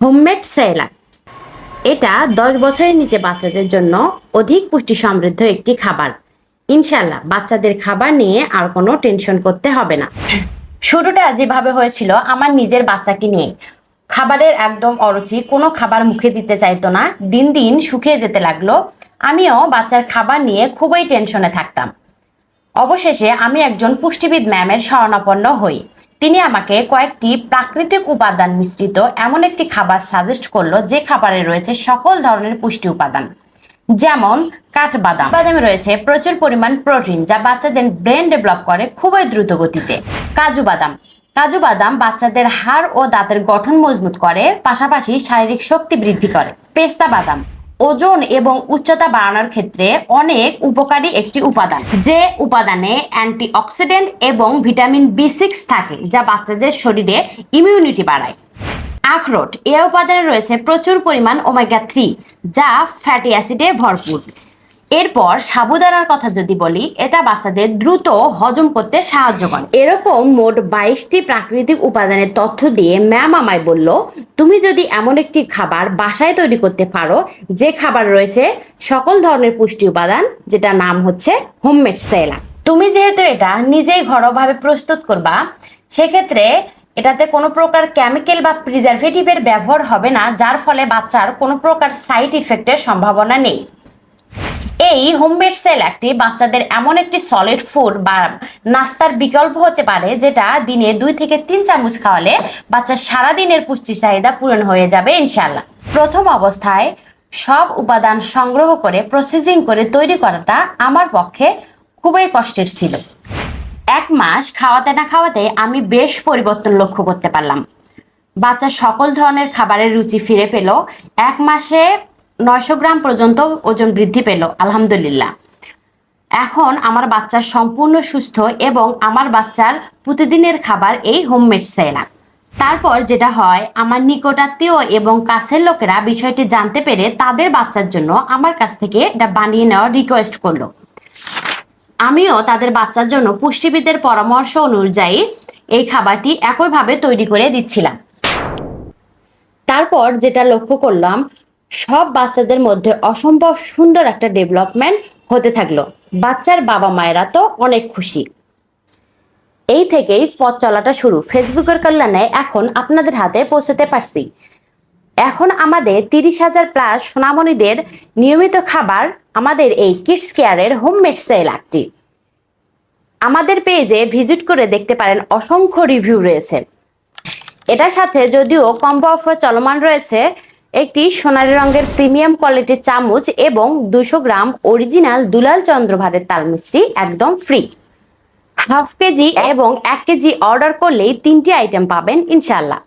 Homemade Selak এটা দশ বছরের নিচে বাচ্চাদের জন্য অধিক পুষ্টি সমৃদ্ধ একটি খাবার। ইনশাল্লাহ বাচ্চাদের খাবার নিয়ে আর কোনো টেনশন করতে হবে না। শুরুটা যেভাবে হয়েছিল আমার নিজের বাচ্চাকে নিয়ে। খাবারের একদম অরুচি, কোনো খাবার মুখে দিতে চাইতো না। দিন দিন শুকিয়ে যেতে লাগল। আমিও বাচ্চার খাবার নিয়ে খুবই টেনশনে থাকতাম। অবশেষে আমি একজন পুষ্টিবিদ ম্যামের শরণাপন্ন হই। তিনি আমাকে কয়েকটি প্রাকৃতিক উপাদান মিশ্রিত এমন একটি খাবার সাজেস্ট করল যে খাবারে রয়েছে সকল ধরনের পুষ্টি উপাদান, যেমন কাঠবাদাম। বাদামে রয়েছে প্রচুর পরিমাণ প্রোটিন যা বাচ্চাদের ব্রেন ডেভেলপ করে খুবই দ্রুত গতিতে। কাজু বাদাম। কাজু বাদাম বাচ্চাদের হাড় ও দাঁতের গঠন মজবুত করে, পাশাপাশি শারীরিক শক্তি বৃদ্ধি করে। পেস্তা বাদাম। ওজন এবং উচ্চতা বাড়ানোর ক্ষেত্রে অনেক উপকারী একটি উপাদান, যে উপাদানে অ্যান্টিঅক্সিডেন্ট এবং ভিটামিন বি সিক্স থাকে, যা বাচ্চাদের শরীরে ইমিউনিটি বাড়ায়। আখরোট, এ উপাদানে রয়েছে প্রচুর পরিমাণ ওমেগা থ্রি যা ফ্যাটি অ্যাসিডে ভরপুর। এরপর সাবুদানার কথা যদি বলি, এটা বাচ্চাদের দ্রুত হজম করতে সাহায্য করে। এরকম মোট বাইশটি প্রাকৃতিক উপাদানের তথ্য দিয়ে ম্যাম আমায় বলল, তুমি যদি এমন একটি খাবার বাসায় তৈরি করতে পারো, যে খাবার রয়েছে সকল ধরনের পুষ্টি উপাদান যেটা নাম হচ্ছে হোমমেড সেলা। তুমি যেহেতু এটা নিজেই ঘরোয়াভাবে প্রস্তুত করবা, সেক্ষেত্রে এটাতে কোনো প্রকার কেমিক্যাল বা প্রিজারভেটিভের ব্যবহার হবে না, যার ফলে বাচ্চার কোনো প্রকার সাইড ইফেক্টের সম্ভাবনা নেই। এই হোমমেড সেলাকটি বাচ্চাদের এমন একটি সলিড ফুড বা নাস্তার বিকল্প হতে পারে যেটা দিনে দুই থেকে তিন চামচ খাওয়ালে বাচ্চার সারাদিনের পুষ্টি চাহিদা পূরণ হয়ে যাবে ইনশাল্লাহ প্রথম অবস্থায় সব উপাদান সংগ্রহ করে প্রসেসিং করে তৈরি করাটা আমার পক্ষে খুবই কষ্টের ছিল। এক মাস খাওয়াতে না খাওয়াতে আমি বেশ পরিবর্তন লক্ষ্য করতে পারলাম। বাচ্চা সকল ধরনের খাবারের রুচি ফিরে পেল। এক মাসে নয়শো গ্রাম পর্যন্ত ওজন বৃদ্ধি পেল, আলহামদুলিল্লাহ। এখন আমার বাচ্চা সম্পূর্ণ সুস্থ এবং আমার বাচ্চার প্রতিদিনের খাবার এই হোমমেড সেলাক তারপর যেটা হয়, আমার নিকটাত্মীয় এবং কাছের লোকেরা বিষয়টি জানতে পেরে তাদের বাচ্চার জন্য আমার কাছ থেকে এটা বানিয়ে নেওয়ার রিকোয়েস্ট করল। আমিও তাদের বাচ্চার জন্য পুষ্টিবিদের পরামর্শ অনুযায়ী এই খাবারটি একইভাবে তৈরি করে দিচ্ছিলাম। তারপর যেটা লক্ষ্য করলাম সব বাচ্চাদের মধ্যে অসম্ভব সুন্দর একটা ডেভেলপমেন্ট হতে থাকল। বাচ্চার বাবা মায়েরা তো অনেক খুশি। এই থেকেই পথ চলাটা শুরু। ফেসবুকের কল্যাণে এখন আপনাদের হাতে পৌঁছাতে পারছি। এখন আমাদের তিরিশ হাজার প্লাস সোনামণিদের নিয়মিত খাবার আমাদের এই কিডস কেয়ারের হোমমেড সেল একটি আমাদের পেজে ভিজিট করে দেখতে পারেন অসংখ্য রিভিউ রয়েছে। এটার সাথে যদিও কম্বো অফার চলমান রয়েছে একটি সোনালী রঙের প্রিমিয়াম কোয়ালিটির চামচ এবং দুশো গ্রাম অরিজিনাল দুলাল চন্দ্র ভাতের তাল মিষ্টি একদম ফ্রি হাফ কেজি এবং এক কেজি অর্ডার করলেই তিনটি আইটেম পাবেন ইনশাল্লাহ